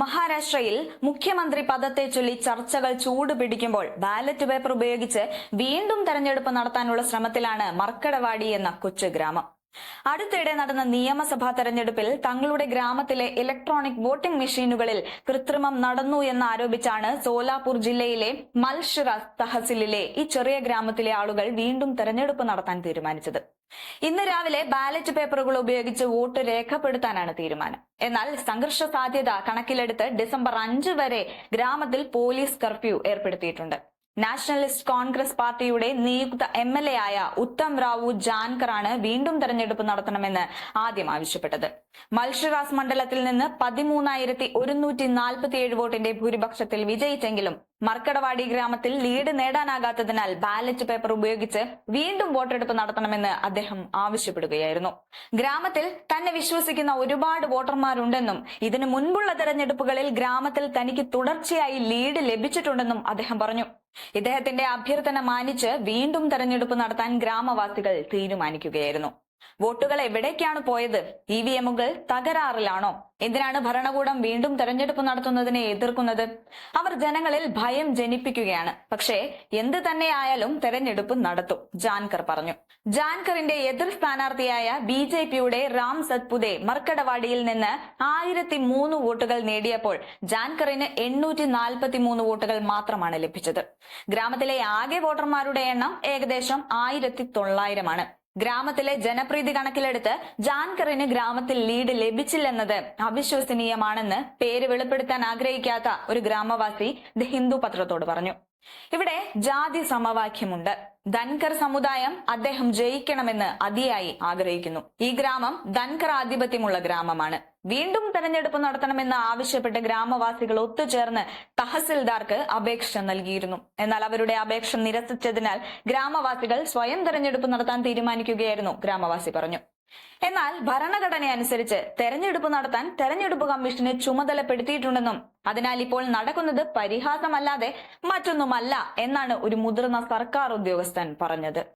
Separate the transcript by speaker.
Speaker 1: മഹാരാഷ്ട്രയിൽ മുഖ്യമന്ത്രി പദത്തെ ചൊല്ലി ചർച്ചകൾ ചൂടുപിടിക്കുമ്പോൾ ബാലറ്റ് പേപ്പർ ഉപയോഗിച്ച് വീണ്ടും തെരഞ്ഞെടുപ്പ് നടത്താനുള്ള ശ്രമത്തിലാണ് മർക്കടവാടി എന്ന കൊച്ചു ഗ്രാമം. അടുത്തിടെ നടന്ന നിയമസഭാ തെരഞ്ഞെടുപ്പിൽ തങ്ങളുടെ ഗ്രാമത്തിലെ ഇലക്ട്രോണിക് വോട്ടിംഗ് മെഷീനുകളിൽ കൃത്രിമം നടന്നു എന്ന് ആരോപിച്ചാണ് സോലാപൂർ ജില്ലയിലെ മൽഷിറ തഹസിലിലെ ഈ ചെറിയ ഗ്രാമത്തിലെ ആളുകൾ വീണ്ടും തെരഞ്ഞെടുപ്പ് നടത്താൻ തീരുമാനിച്ചത്. ഇന്ന് രാവിലെ ബാലറ്റ് പേപ്പറുകൾ ഉപയോഗിച്ച് വോട്ട് രേഖപ്പെടുത്താനാണ് തീരുമാനം. എന്നാൽ സംഘർഷ സാധ്യത കണക്കിലെടുത്ത് ഡിസംബർ അഞ്ച് വരെ ഗ്രാമത്തിൽ പോലീസ് കർഫ്യൂ ഏർപ്പെടുത്തിയിട്ടുണ്ട്. നാഷണലിസ്റ്റ് കോൺഗ്രസ് പാർട്ടിയുടെ നിയുക്ത എം എൽ എ ആയ ഉത്തം റാവു ജാൻകറാണ് വീണ്ടും തെരഞ്ഞെടുപ്പ് നടത്തണമെന്ന് ആദ്യം ആവശ്യപ്പെട്ടത്. മൽഷിറാസ് മണ്ഡലത്തിൽ നിന്ന് പതിമൂന്നായിരത്തി ഒരുന്നൂറ്റി നാൽപ്പത്തിയേഴ് വോട്ടിന്റെ ഭൂരിപക്ഷത്തിൽ വിജയിച്ചെങ്കിലും മർക്കടവാടി ഗ്രാമത്തിൽ ലീഡ് നേടാനാകാത്തതിനാൽ ബാലറ്റ് പേപ്പർ ഉപയോഗിച്ച് വീണ്ടും വോട്ടെടുപ്പ് നടത്തണമെന്ന് അദ്ദേഹം ആവശ്യപ്പെടുകയായിരുന്നു. ഗ്രാമത്തിൽ തന്നെ വിശ്വസിക്കുന്ന ഒരുപാട് വോട്ടർമാരുണ്ടെന്നും ഇതിനു മുൻപുള്ള തെരഞ്ഞെടുപ്പുകളിൽ ഗ്രാമത്തിൽ തനിക്ക് തുടർച്ചയായി ലീഡ് ലഭിച്ചിട്ടുണ്ടെന്നും അദ്ദേഹം പറഞ്ഞു. ഇദ്ദേഹത്തിന്റെ അഭ്യർത്ഥന മാനിച്ച് വീണ്ടും തെരഞ്ഞെടുപ്പ് നടത്താൻ ഗ്രാമവാസികൾ തീരുമാനിക്കുകയായിരുന്നു. വോട്ടുകൾ എവിടേക്കാണ് പോയത്? ഇ വി എമ്മുകൾ തകരാറിലാണോ? എന്തിനാണ് ഭരണകൂടം വീണ്ടും തെരഞ്ഞെടുപ്പ് നടത്തുന്നതിനെ എതിർക്കുന്നത്? അവർ ജനങ്ങളിൽ ഭയം ജനിപ്പിക്കുകയാണ്. പക്ഷേ എന്ത് തന്നെയായാലും തെരഞ്ഞെടുപ്പ് നടത്തും ജാൻകർ പറഞ്ഞു. ജാൻകറിന്റെ എതിർ സ്ഥാനാർത്ഥിയായ ബി ജെ പിയുടെ റാം സത്പുതെ മർക്കടവാടിയിൽ നിന്ന് ആയിരത്തി മൂന്ന് വോട്ടുകൾ നേടിയപ്പോൾ ജാൻകറിന് എണ്ണൂറ്റി നാൽപ്പത്തി മൂന്ന് വോട്ടുകൾ മാത്രമാണ് ലഭിച്ചത്. ഗ്രാമത്തിലെ ആകെ വോട്ടർമാരുടെ എണ്ണം ഏകദേശം ആയിരത്തി തൊള്ളായിരമാണ് ഗ്രാമത്തിലെ ജനപ്രീതി കണക്കിലെടുത്ത് ജാൻകറിന് ഗ്രാമത്തിൽ ലീഡ് ലഭിച്ചില്ലെന്നത് അവിശ്വസനീയമാണെന്ന് പേര് വെളിപ്പെടുത്താൻ ആഗ്രഹിക്കാത്ത ഒരു ഗ്രാമവാസി ദ ഹിന്ദു പത്രത്തോട് പറഞ്ഞു. ഇവിടെ ജാതി സമവാക്യമുണ്ട്. ധൻകർ സമുദായം അദ്ദേഹം ജയിക്കണമെന്ന് അതിയായി ആഗ്രഹിക്കുന്നു. ഈ ഗ്രാമം ധൻകർ ആധിപത്യമുള്ള ഗ്രാമമാണ്. വീണ്ടും തെരഞ്ഞെടുപ്പ് നടത്തണമെന്ന് ആവശ്യപ്പെട്ട് ഗ്രാമവാസികൾ ഒത്തുചേർന്ന് തഹസിൽദാർക്ക് അപേക്ഷ നൽകിയിരുന്നു. എന്നാൽ അവരുടെ അപേക്ഷ നിരസിച്ചതിനാൽ ഗ്രാമവാസികൾ സ്വയം തെരഞ്ഞെടുപ്പ് നടത്താൻ തീരുമാനിക്കുകയായിരുന്നു ഗ്രാമവാസി പറഞ്ഞു. എന്നാൽ ഭരണഘടന അനുസരിച്ച് തെരഞ്ഞെടുപ്പ് നടത്താൻ തെരഞ്ഞെടുപ്പ് കമ്മീഷനെ ചുമതലപ്പെടുത്തിയിട്ടുണ്ടെന്നും അതിനാൽ ഇപ്പോൾ നടക്കുന്നത് പരിഹാസമല്ലാതെ മറ്റൊന്നുമല്ല എന്നാണ് ഒരു മുതിർന്ന സർക്കാർ ഉദ്യോഗസ്ഥൻ പറഞ്ഞത്.